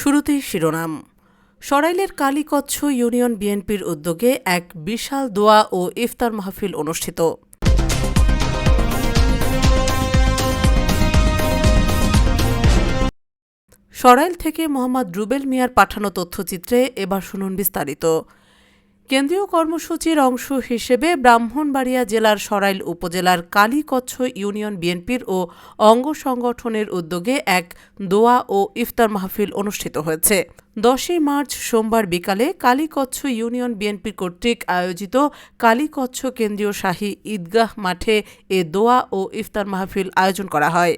শুরুতেই শিরোনাম। সরাইলের কালীকচ্ছ ইউনিয়ন বিএনপির উদ্যোগে এক বিশাল দোয়া ও ইফতার মাহফিল অনুষ্ঠিত। সরাইল থেকে মোহাম্মদ রুবেল মিয়ার পাঠানো তথ্যচিত্রে এবার শুনুন বিস্তারিত। কেন্দ্রীয় কর্মসূচির অংশ হিসেবে ব্রাহ্মণবাড়িয়া জেলার সরাইল উপজেলার কালীকচ্ছ ইউনিয়ন বিএনপির ও অঙ্গ সংগঠনের উদ্যোগে এক দোয়া ও ইফতার মাহফিল অনুষ্ঠিত হয়েছে। দশই মার্চ সোমবার বিকালে কালীকচ্ছ ইউনিয়ন বিএনপি কর্তৃক আয়োজিত কালীকচ্ছ কেন্দ্রীয় শাহী ঈদগাহ মাঠে এ দোয়া ও ইফতার মাহফিল আয়োজন করা হয়।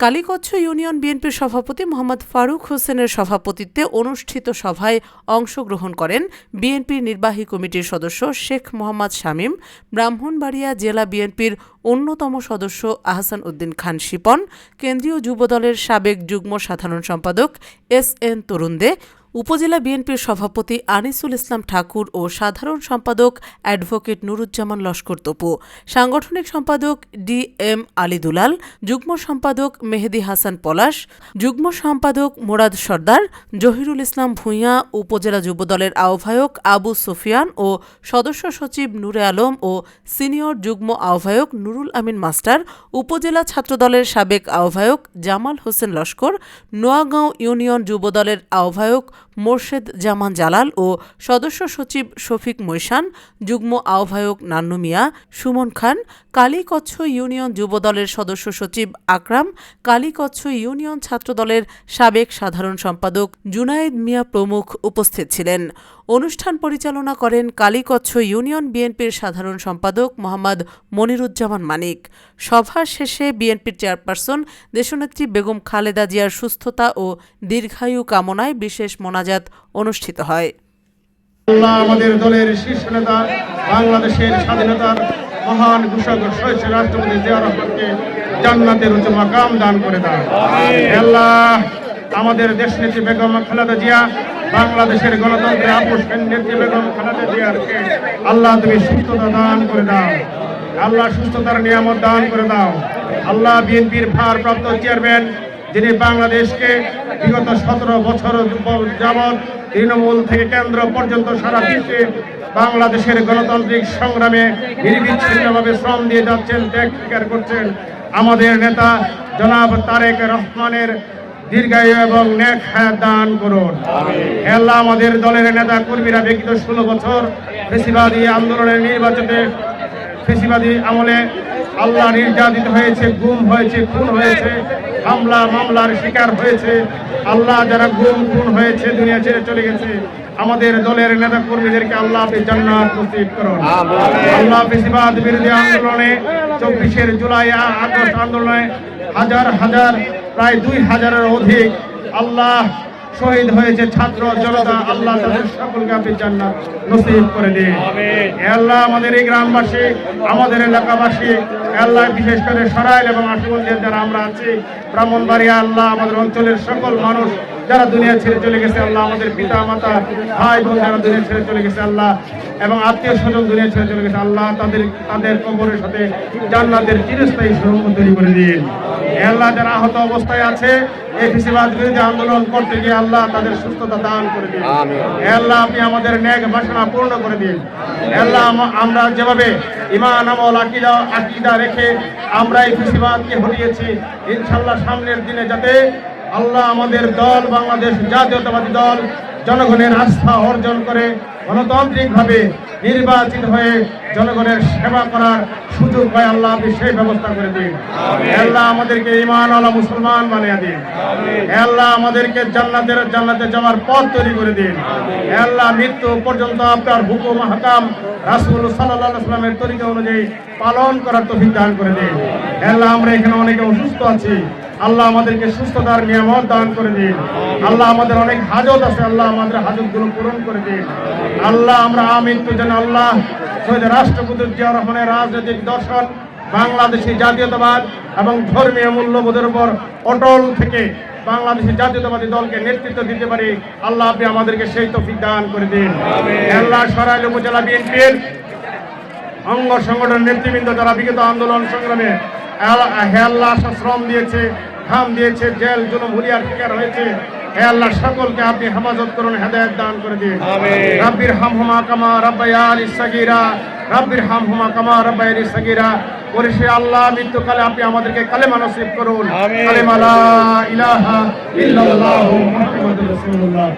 কালীকচ্ছ ইউনিয়ন বিএনপির সভাপতি মোহাম্মদ ফারুক হোসেনের সভাপতিত্বে অনুষ্ঠিত সভায় অংশগ্রহণ করেন বিএনপির নির্বাহী কমিটির সদস্য শেখ মোহাম্মদ শামীম, ব্রাহ্মণবাড়িয়া জেলা বিএনপির অন্যতম সদস্য আহসান উদ্দিন খান শিপন, কেন্দ্রীয় যুবদলের সাবেক যুগ্ম সাধারণ সম্পাদক এস এন তরুণদে উপজেলা বিএনপির সভাপতি আনিসুল ইসলাম ঠাকুর ও সাধারণ সম্পাদক অ্যাডভোকেট নুরুজ্জামান লস্কর তপু, সাংগঠনিক সম্পাদক ডি এম আলী দুলাল, যুগ্ম সম্পাদক মেহেদি হাসান পলাশ, যুগ্ম সম্পাদক মোরাদ সর্দার, জহিরুল ইসলাম ভূঁইয়া, উপজেলা যুবদলের আহ্বায়ক আবু সুফিয়ান ও সদস্য সচিব নূরে আলম ও সিনিয়র যুগ্ম আহ্বায়ক নুরুল আমিন মাস্টার, উপজেলা ছাত্রদলের সাবেক আহ্বায়ক জামাল হোসেন লস্কর, নোয়াগাঁও ইউনিয়ন যুবদলের আহ্বায়ক মোর্শেদ জামান জালাল ও সদস্য সচিব শফিক মৈশান, যুগ্ম আহ্বায়ক নান্নু মিয়া, সুমন খান, কালীকচ্ছ ইউনিয়ন যুবদলের সদস্য সচিব আকরাম, কালীকচ্ছ ইউনিয়ন ছাত্রদলের সাবেক সাধারণ সম্পাদক জুনায়েদ মিয়া প্রমুখ উপস্থিত ছিলেন। অনুষ্ঠান পরিচালনা করেন কালীকচ্ছ ইউনিয়ন বিএনপির সাধারণ সম্পাদক মোহাম্মদ মনিরুজ্জামান মানিক। সভা শেষে বিএনপির চেয়ারপারসন দেশনেত্রী বেগম খালেদা জিয়ার সুস্থতা ও দীর্ঘায়ু কামনায় বিশেষ মোনাজাত অনুষ্ঠিত হয়। আমাদের দলের শীর্ষ নেতা বাংলাদেশের স্বাধীনতার মহান ঘোষক শহীদ রাষ্ট্রপতি জিয়া রহমানকে জান্নাতের উচ্চ মাকাম দান করে দাও আল্লাহ আমাদের দেশ নেত্রী বেগম খালেদা জিয়া বাংলাদেশের গণতন্ত্রের আপোষ নেত্রী বেগম খালেদা জিয়াকে আল্লাহ তুমি সুস্থতা দান করে দাও। আল্লাহ সুস্থতার নিয়ামত দান করে দাও। আল্লাহ বিএনপির ভারপ্রাপ্ত চেয়ারম্যান, যিনি বাংলাদেশকে বিগত সতেরো বছর যাবৎ তৃণমূল থেকে কেন্দ্র পর্যন্ত সারা বিশ্বে বাংলাদেশের গণতান্ত্রিক সংগ্রামে নির্বিচ্ছিন্নভাবে শ্রম দিয়ে যাচ্ছেন, ত্যাগ স্বীকার করছেন। আমাদের নেতা জনাব তারেক রহমানের দীর্ঘায়ু এবং নেক হায়াত দান করুন। আল্লাহ আমাদের দলের নেতা কর্মীরা বিগত ষোলো বছর ফেসিবাদী আন্দোলনের নির্বাচনে ফেসিবাদী আমলে আল্লাহ নির্যাতিত হয়েছে গুম হয়েছে খুন হয়েছে হামলা মামলার শিকার হয়েছে। আল্লাহ যারা গুম খুন হয়েছে দুনিয়া ছেড়ে চলে গেছে আমাদের দলের নেতা কর্মীদেরকে আল্লাহ আপনি জান্নাত নসিব করুন। আল্লাহ ফেসিবাদ বিরোধী আন্দোলনে চব্বিশের জুলাই আগস্ট আন্দোলনে হাজার হাজার প্রায় দুই হাজারের অধিক আল্লাহ শহীদ হয়েছে ছাত্র জনতা আল্লাহ তাদের সকলকে আপনি জান্নাত নসিব করে দিন। আল্লাহ আমাদের এই গ্রামবাসী আমাদের এলাকাবাসী আল্লাহ বিশেষ করে সরাইল এবং আশুগঞ্জের যারা আমরা আছি ব্রাহ্মণবাড়িয়া আল্লাহ আমাদের অঞ্চলের সকল মানুষ যারা দুনিয়া ছেড়ে চলে গেছে আল্লাহ আমাদের পিতা মাতা ভাই বোন যারা দুনিয়া ছেড়ে চলে গেছে আল্লাহ এবং আত্মীয় স্বজন দুনিয়া ছেড়ে চলে গেছে আল্লাহ তাদের তাদের কবরের সাথে জান্নাতের চিরস্থায়ী সুরঙ্গ তৈরি করে দিন। আল্লাহ যারা আহত অবস্থায় আছে এই ফিসিবাদ আন্দোলন করতে গিয়ে আল্লাহ তাদের সুস্থতা দান করে দিন। আল্লাহ আপনি আমাদের ন্যাক বাসনা পূর্ণ করে দিন। আল্লাহ আমরা যেভাবে ইমান আমল আকিদা আকিদা রেখে আমরা এই ফিসিবাদকে হটিয়েছি ইনশাল্লাহ সামনের দিনে যাতে আল্লাহ আমাদের দল বাংলাদেশ জাতীয়তাবাদী দল জনগণের আস্থা অর্জন করে গণতান্ত্রিকভাবে নির্বাচিত হয়ে জনগণের সেবা করার সুযোগ পায় আল্লাহ আপনি সেই ব্যবস্থা করে দিন। আল্লাহ আমাদেরকে ইমান আলা মুসলমান বানিয়ে দিন। আল্লাহ আমাদেরকে জান্নাতের জান্নাতে যাওয়ার পথ তৈরি করে দিন। আল্লাহ মৃত্যু পর্যন্ত আপনার হুকুম হাকাম রাসূল সাল্লামের তরিকা অনুযায়ী পালন করার তৌফিক দান করে দিন। আল্লাহ আমরা এখানে অনেকে অসুস্থ আছি। আল্লাহ আমাদেরকে সুস্থতার নিয়ামত দান করে দিন। আল্লাহ আমাদের অনেক হাজত আছে আল্লাহ আমাদের হাজতগুলো পূরণ করে দিন। আল্লাহ আমরা আমিন তো যেন আল্লাহ শহীদ রাষ্ট্রপতি জিয়া রহমানের রাজনৈতিক দর্শন বাংলাদেশি জাতীয়তাবাদ এবং ধর্মীয় মূল্যবোধের উপর অটল থেকে বাংলাদেশি জাতীয়তাবাদী দলকে নেতৃত্ব দিতে পারি আল্লাহ আপনি আমাদেরকে সেই তৌফিক দান করে দিন। আল্লাহ সরাইল উপজেলা বিএনপির অঙ্গ সংগঠন নেতৃবৃন্দ যারা বিগত আন্দোলন সংগ্রামে হে আল্লাহ শ্রম দিয়েছে ঘাম দিয়েছে জেল জুলুম হুলিয়ার শিকার হয়েছে। হে আল্লাহ সকলকে আপনি হেফাজত করুন হেদায়েত দান করে আমিন। রাব্বির হামহুমা কামা রাব্বায়ানি সাগীরা। রাব্বির হামহুমা কামা রাব্বায়ানি সাগীরা। পরিশে আল্লাহ মৃত্যুকালে আপনি আমাদেরকে কালেমা নসিব করুন। আমিন। কালেমা লা ইলাহা ইল্লাল্লাহু মুহাম্মাদুর রাসূলুল্লাহ।